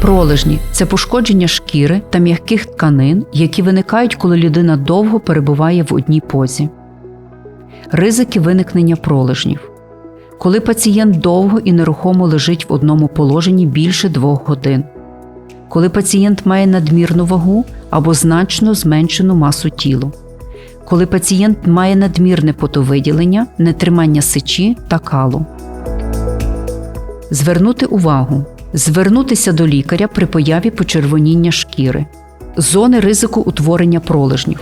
Пролежні це пошкодження шкіри та м'яких тканин, які виникають, коли людина довго перебуває в одній позі. Ризики виникнення пролежнів. Коли пацієнт довго і нерухомо лежить в одному положенні більше двох годин. Коли пацієнт має надмірну вагу або значно зменшену масу тілу. Коли пацієнт має надмірне потовиділення, нетримання сечі та калу. Звернути увагу. Звернутися до лікаря при появі почервоніння шкіри, зони ризику утворення пролежнів,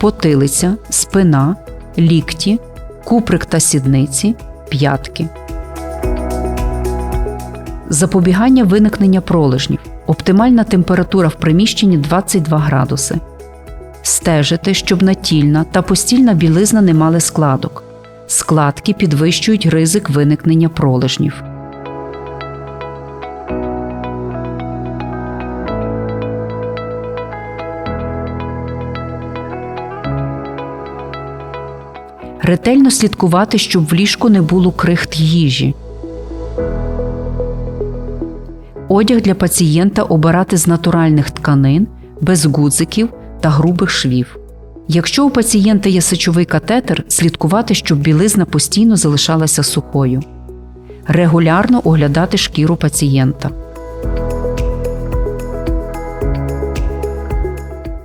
потилиця, спина, лікті, куприк та сідниці, п'ятки. Запобігання виникнення пролежнів. Оптимальна температура в приміщенні 22 градуси. Стежити, щоб натільна та постільна білизна не мали складок. Складки підвищують ризик виникнення пролежнів. Ретельно слідкувати, щоб в ліжку не було крихт їжі. Одяг для пацієнта обирати з натуральних тканин, без гудзиків та грубих швів. Якщо у пацієнта є сечовий катетер, слідкувати, щоб білизна постійно залишалася сухою. Регулярно оглядати шкіру пацієнта.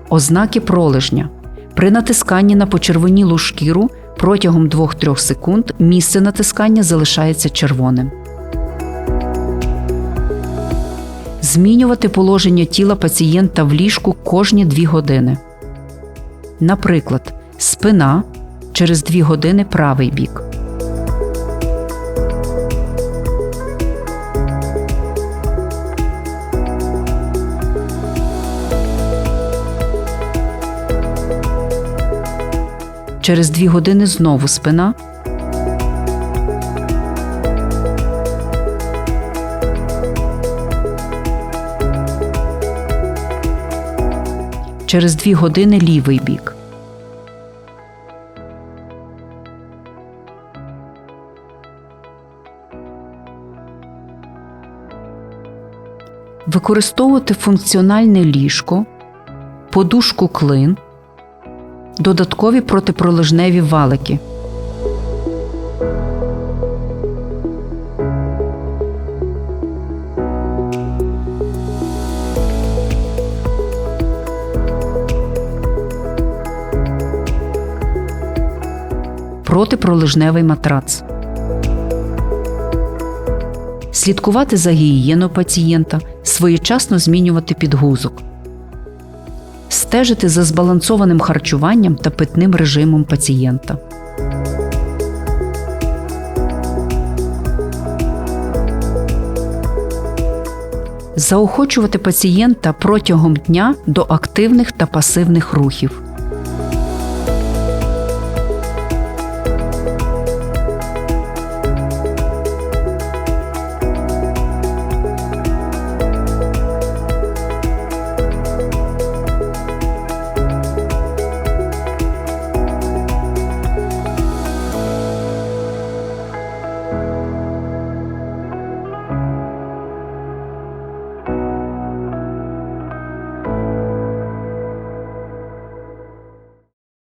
Ознаки пролежня. При натисканні на почервонілу шкіру протягом 2-3 секунд місце натискання залишається червоним. Змінювати положення тіла пацієнта в ліжку кожні 2 години. Наприклад, спина через 2 години правий бік. Через 2 години знову спина. Через 2 години лівий бік. Використовувати функціональне ліжко, подушку клин, додаткові протипролежневі валики. Протипролежневий матрац. Слідкувати за гігієною пацієнта, своєчасно змінювати підгузок стежити за збалансованим харчуванням та питним режимом пацієнта. Заохочувати пацієнта протягом дня до активних та пасивних рухів.